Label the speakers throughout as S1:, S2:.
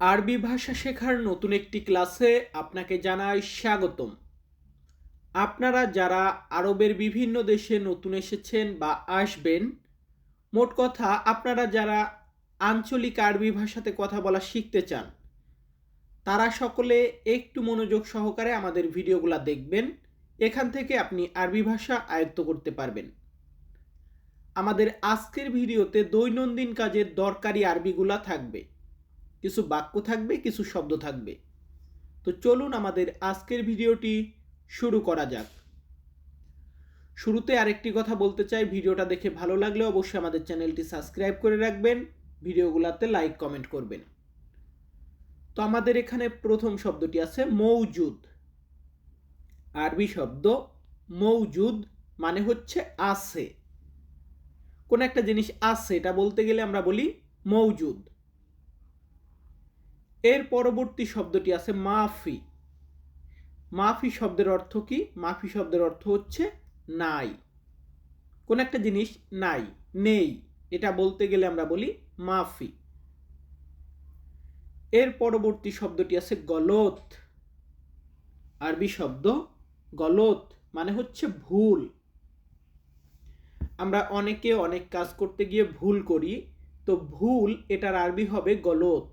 S1: আরবি ভাষা শেখার নতুন একটি ক্লাসে আপনাকে জানাই স্বাগতম। আপনারা যারা আরবের বিভিন্ন দেশে নতুন এসেছেন বা আসবেন, মোট কথা আপনারা যারা আঞ্চলিক আরবি ভাষাতে কথা বলা শিখতে চান, তারা সকলে একটু মনোযোগ সহকারে আমাদের ভিডিওগুলো দেখবেন। এখান থেকে আপনি আরবি ভাষা আয়ত্ত করতে পারবেন। আমাদের আজকের ভিডিওতে দৈনন্দিন কাজের দরকারি আরবিগুলা থাকবে। কিছু বাক্য থাকবে, কিছু শব্দ থাকবে। তো চলুন আমাদের আজকের ভিডিওটি শুরু করা যাক। শুরুতে আরেকটি কথা বলতে চাই, ভিডিওটা দেখে ভালো লাগলে অবশ্যই আমাদের চ্যানেলটি সাবস্ক্রাইব করে রাখবেন, ভিডিওগুলোতে লাইক, কমেন্ট করবেন। তো আমাদের এখানে প্রথম শব্দটি আছে মৌজুদ। আরবি শব্দ মৌজুদ মানে হচ্ছে আছে। কোন একটা জিনিস আছে, এটা বলতে গেলে আমরা বলি মৌজুদ। এর পরবর্তী শব্দটি আছে মাফি। মাফি শব্দের অর্থ কি? মাফি শব্দের অর্থ হচ্ছে নাই। কোন একটা জিনিস নাই, নেই, এটা বলতে গেলে আমরা বলি মাফি। এর পরবর্তী শব্দটি আছে গলত আরবি শব্দ গলত মানে হচ্ছে ভুল। আমরা অনেকে অনেক কাজ করতে গিয়ে ভুল করি, তো ভুল এটার আরবি হবে গলত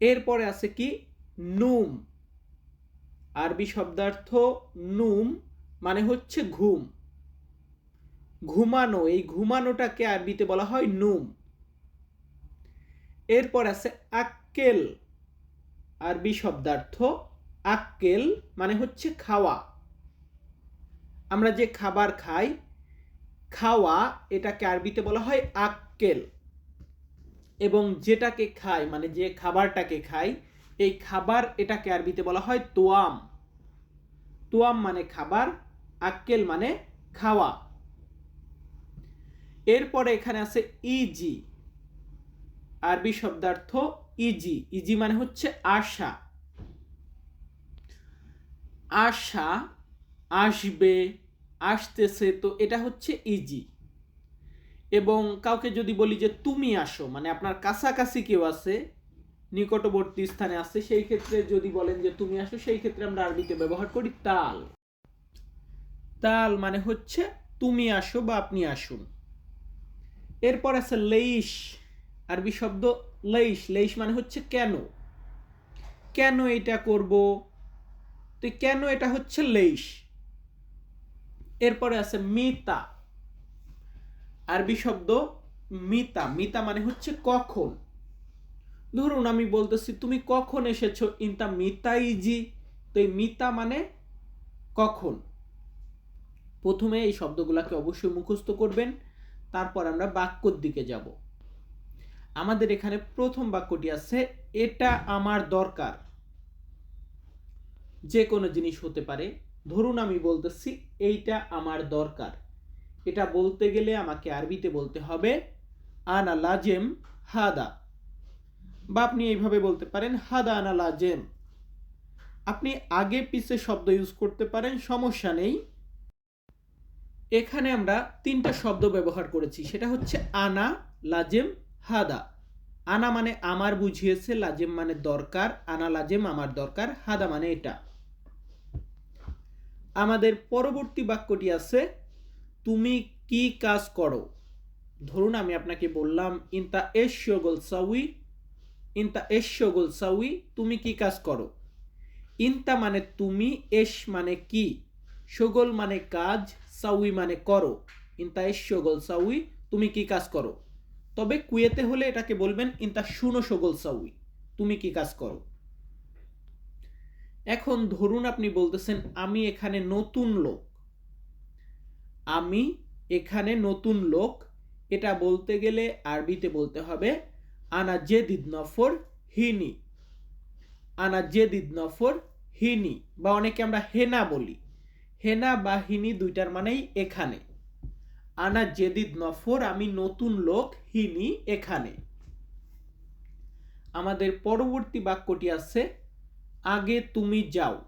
S1: এরপরে আছে কি? নুম। আরবি শব্দার্থ নুম মানে হচ্ছে ঘুম। ঘুমানো, এই ঘুমানোটাকে আরবিতে বলা হয় নুম। এরপর আছে আক্কেল। আরবি শব্দার্থ আক্কেল মানে হচ্ছে খাওয়া। আমরা যে খাবার খাই, খাওয়া এটাকে আরবিতে বলা হয় আক্কেল। এবং যেটাকে খাই মানে যে খাবারটাকে খাই এই খাবার এটাকে আরবিতে বলা হয় তোয়াম। তোয়াম মানে খাবার, আক্কেল মানে খাওয়া। এরপরে এখানে আছে ইজি, আরবি শব্দার্থ ইজি। ইজি মানে হচ্ছে আশা। আশা আসবে, আসতেছে, তো এটা হচ্ছে ইজি। এবং কাউকে যদি বলি যে তুমি আসো মানে আপনার কাছাকাছি কেউ আছে, নিকটবর্তী স্থানে আছে, সেই ক্ষেত্রে যদি বলেন যে তুমি আসো, সেই ক্ষেত্রে আমরা আরবিতে ব্যবহার করি তাল। তাল মানে হচ্ছে তুমি আসো বা আপনি আসুন। এরপর আছে লেইশ, আরবি শব্দ লেইশ লেইশ মানে হচ্ছে কেন? কেন এটা করব? তো কেন এটা হচ্ছে লেইশ। এরপরে আছে মিতা আরবি শব্দ মিতা মিতা মানে হচ্ছে কখন। ধরুন আমি বলতেছি, তুমি কখন এসেছ? ইনতা মিতাইজি। তো এই মিতা মানে কখন? প্রথমে এই শব্দগুলোকে অবশ্যই মুখস্থ করবেন, তারপর আমরা বাক্যর দিকে যাব। আমাদের এখানে প্রথম বাক্যটি আছে, এটা আমার দরকার। যে কোনো জিনিস হতে পারে। ধরুন আমি বলতেছি, এইটা আমার দরকার। এটা বলতে গেলে আমাকে আরবিতে বলতে হবে, আনা লাজেম হাদা। বা আপনি এইভাবে বলতে পারেন, হাদা আনা লাজেম। আপনি আগে পিছে শব্দ ইউজ করতে পারেন, সমস্যা নেই। এখানে আমরা তিনটা শব্দ ব্যবহার করেছি, সেটা হচ্ছে আনা, লাজেম, হাদা। আনা মানে আমার বুঝিয়েছে, লাজেম মানে দরকার, আনা লাজেম আমার দরকার, হাদা মানে এটা। আমাদের পরবর্তী বাক্যটি আছে তুমি কি কাজ করো? ধরুন আমি আপনাকে বললাম ইনতা এশগোল সাউই ইনতা এশগোল সাউই তুমি কি কাজ করো? ইনতা মানে তুমি, এশ মানে কি? সগোল মানে কাজ, সাউই মানে করো। ইনতা এশগোল সাউই তুমি কি কাজ করো? তবে কুয়েতে হলে এটাকে বলবেন ইনতা শুনো সগোল সাউই তুমি কি কাজ করো? এখন ধরুন আপনি বলতেছেন, আমি এখানে নতুন লোক। আমি এখানে নতুন লোক। এটা বলতে গেলে আরবিতে বলতে হবে, আনা জেদিদ নফর হিনি। আনা জেদিদ নফর হিনি, বা অনেকে আমরা হেনা বলি। হেনা বা হিনি দুইটার মানেই এখানে। আনা জেদিদ নফর, আমি নতুন লোক, হিনি এখানে। আমাদের পরবর্তী বাক্যটি আছে, আগে তুমি যাও।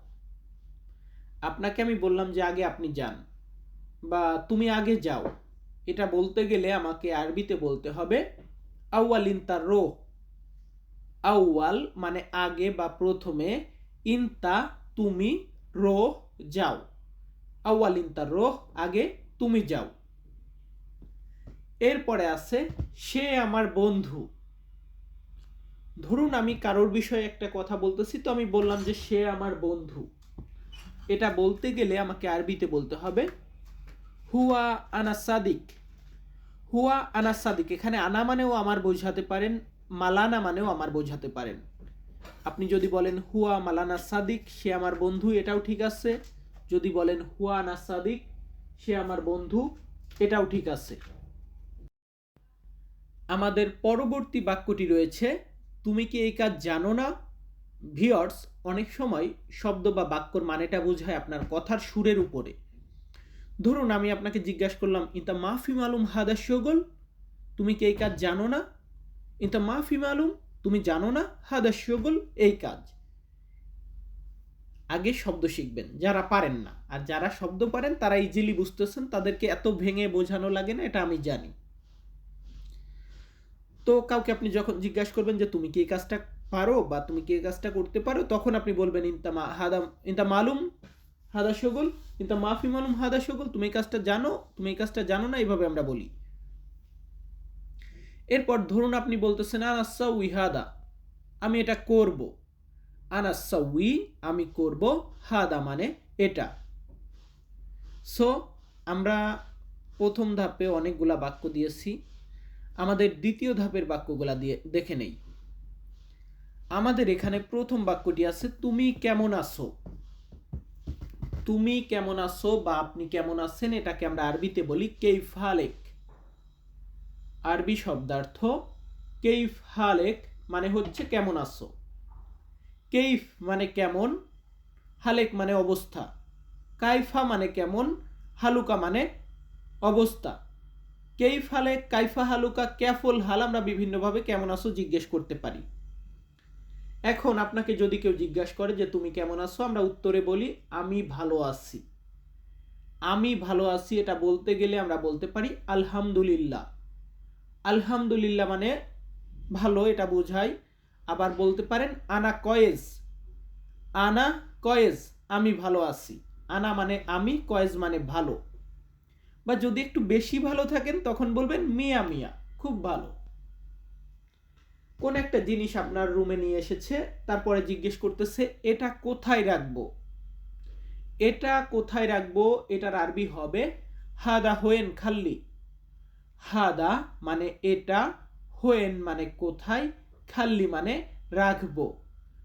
S1: আপনাকে আমি বললাম যে আগে আপনি যান। বা তুমি আগে যাও। এটা বলতে গেলে আমাকে আরবিতে বলতে হবে আউয়ালিন তার রো আউয়াল মানে আগে বা প্রথমে ইনতা তুমি রো যাও। আউয়াল ইনতা রো আগে তুমি যাও। এরপরে আছে, সে আমার বন্ধু। ধরুন আমি কারোর বিষয়ে একটা কথা বলতেছি, তো আমি বললাম যে সে আমার বন্ধু। এটা বলতে গেলে আমাকে আরবিতে বলতে হবে হুয়া আনা সাদিক। হুয়া আনা সাদিক। এখানে আনা মানেও আমার বোঝাতে পারেন, মালানা মানেও আমার বোঝাতে পারেন। আপনি যদি বলেন হুয়া মালানা সাদিক, সে আমার বন্ধু, এটাও ঠিক আছে। যদি বলেন হুয়া আনা সাদিক, সে আমার বন্ধু, এটাও ঠিক আছে। আমাদের পরবর্তী বাক্যটি রয়েছে, তুমি কি এই কাজ জানো না? ভিওর্স, অনেক সময় শব্দ বা বাক্যর মানেটা বোঝায় আপনার কথার সুরের উপরে। ধরুন আমি আপনাকে জিজ্ঞাসা করলাম ইন্তা মাফি মালুম হাদা শগল? তুমি কি এই কাজ জানো না? ইন্তা মাফি মালুম, তুমি জানো না হাদা শগল এই কাজ? আগে শব্দ শিখবেন, যারা পারেন না। আর যারা শব্দ পারেন, তারা ইজিলি বুঝতেছেন, তাদেরকে এত ভেঙে বোঝানো লাগে না, এটা আমি জানি। তো কাউকে আপনি যখন জিজ্ঞাসা করবেন যে, তুমি কি এই কাজটা পারো বা তুমি কি এই কাজটা করতে পারো? তখন আপনি বলবেন ইনতা মা, হাদা ইনতা মালুম হাদা শগল কিন্তু মাফি মালুম হাদা শগল তুমি এই কাজটা জানো, তুমি এই কাজটা জানো না, এইভাবে আমরা বলি। এরপর ধরুন আপনি বলতেছেন আনাসা উইহাদা আমি এটা করব। আনাসা উই আমি করব, হাদা মানে এটা। সো আমরা প্রথম ধাপে অনেকগুলা বাক্য দিয়েছি। আমাদের দ্বিতীয় ধাপের বাক্যগুলা দিয়ে, দেখে নেই। আমাদের এখানে প্রথম বাক্যটি আছে, তুমি কেমন আছো? তুমি কেমন আছো বা আপনি কেমন আছেন এটাকে আমরা আরবিতে বলি কেইফ হালেক আরবি শব্দার্থ কেইফ হালেক মানে হচ্ছে কেমন আছো। কেইফ মানে কেমন, হালেক মানে অবস্থা। কাইফা মানে কেমন, হালুকা মানে অবস্থা। কেইফ হালে কাইফা, হালুকা, ক্যাফল, হাল আমরা বিভিন্নভাবে কেমন আছো জিজ্ঞেস করতে পারি। এখন আপনাকে যদি কেউ জিজ্ঞাসা করে যে তুমি কেমন আছো, আমরা উত্তরে বলি, আমি ভালো আছি। আমি ভালো আছি এটা বলতে গেলে আমরা বলতে পারি আলহামদুলিল্লাহ। আলহামদুলিল্লাহ মানে ভালো এটা বোঝায়। আবার বলতে পারেন, আনা কয়েজ। আনা কয়েজ, আমি ভালো আছি। আনা মানে আমি, কয়েজ মানে ভালো। বা যদি একটু বেশি ভালো থাকেন, তখন বলবেন, মিয়া মিয়া, খুব ভালো। কোন একটা জিনিস আপনার রুমে নিয়ে এসেছে, তারপরে জিজ্ঞেস করতেছে, এটা কোথায় রাখব? এটা কোথায় রাখব? এটার আরবি হবে, হাদা হোয়েন খাল্লি। হাদা মানে এটা, হোয়েন মানে কোথায়, খাল্লি মানে রাখব।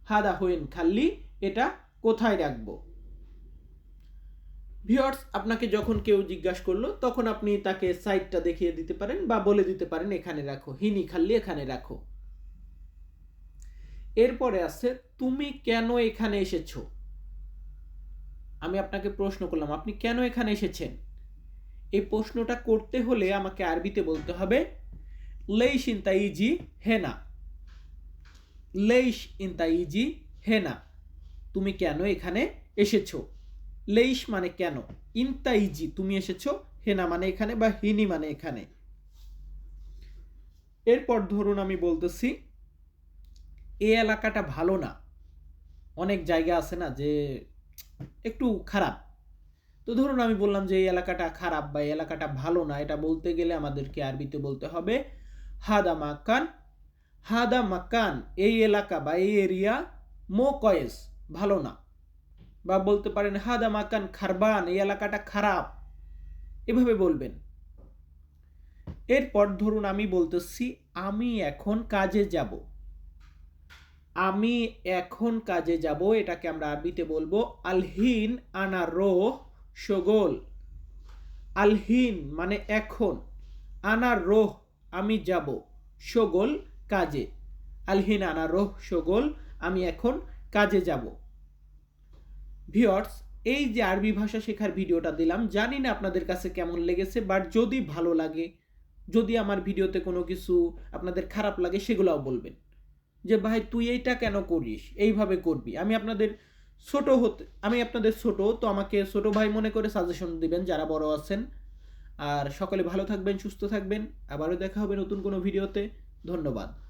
S1: হাদা হোয়েন খাল্লি, এটা কোথায় রাখব? ভিওর্স আপনাকে যখন কেউ জিজ্ঞাসা করল, তখন আপনি তাকে সাইটটা দেখিয়ে দিতে পারেন বা বলে দিতে পারেন, এখানে রাখো। হিনি খাল্লি, এখানে রাখো। এরপরে আছে তুমি কেন এখানে এসেছ? আমি আপনাকে প্রশ্ন করলাম, আপনি কেন এখানে এসেছেন? এই প্রশ্নটা করতে হলে আমাকে আরবিতে বলতে হবে, লেইশ ইন তাইজি হেনা। লেইশ ইন তাইজি হেনা। তুমি কেন এখানে এসেছ? লেইশ মানে কেন? ইনতাইজি তুমি এসেছ, হেনা মানে এখানে বা হিনি মানে এখানে। এরপর ধরুন আমি বলতেছি এই এলাকাটা ভালো না। অনেক জায়গা আছে না যে একটু খারাপ। তো ধরুন আমি বললাম যে, এই এলাকাটা খারাপ বা এই এলাকাটা ভালো না। এটা বলতে গেলে আমাদেরকে আরবিতে বলতে হবে, হাদা মাকান হাদা মাকান এই এলাকা বা এই এরিয়া মো কয়েস ভালো না। বা বলতে পারেন, হাদা মাকান খারবান, এই এলাকাটা খারাপ। এভাবে বলবেন। এরপর ধরুন আমি বলতেছি, আমি এখন কাজে যাব। আমি এখন কাজে যাব, এটাকে আমরা আরবিতে বলব আলহিন আনা রোহ সগোল। আলহিন মানে এখন, আনা রোহ আমি যাব, সগোল কাজে। আলহিন আনা রোহ সগোল, আমি এখন কাজে যাব। ভিওর্স এই যে আরবি ভাষা শেখার ভিডিওটা দিলাম, জানি না আপনাদের কাছে কেমন লেগেছে, বাট যদি ভালো লাগে, যদি আমার ভিডিওতে কোনো কিছু আপনাদের খারাপ লাগে, সেগুলোও বলবেন। যে, ভাই, তুই এইটা কেন করিস? এইভাবে করবি। আমি আপনাদের ছোট হতে, আমি আপনাদের ছোট, তো আমাকে ছোট ভাই মনে করে সাজেশন দিবেন যারা বড় আছেন। আর সকলে ভালো থাকবেন, সুস্থ থাকবেন। আবারও দেখা হবে নতুন কোনো ভিডিওতে। ধন্যবাদ।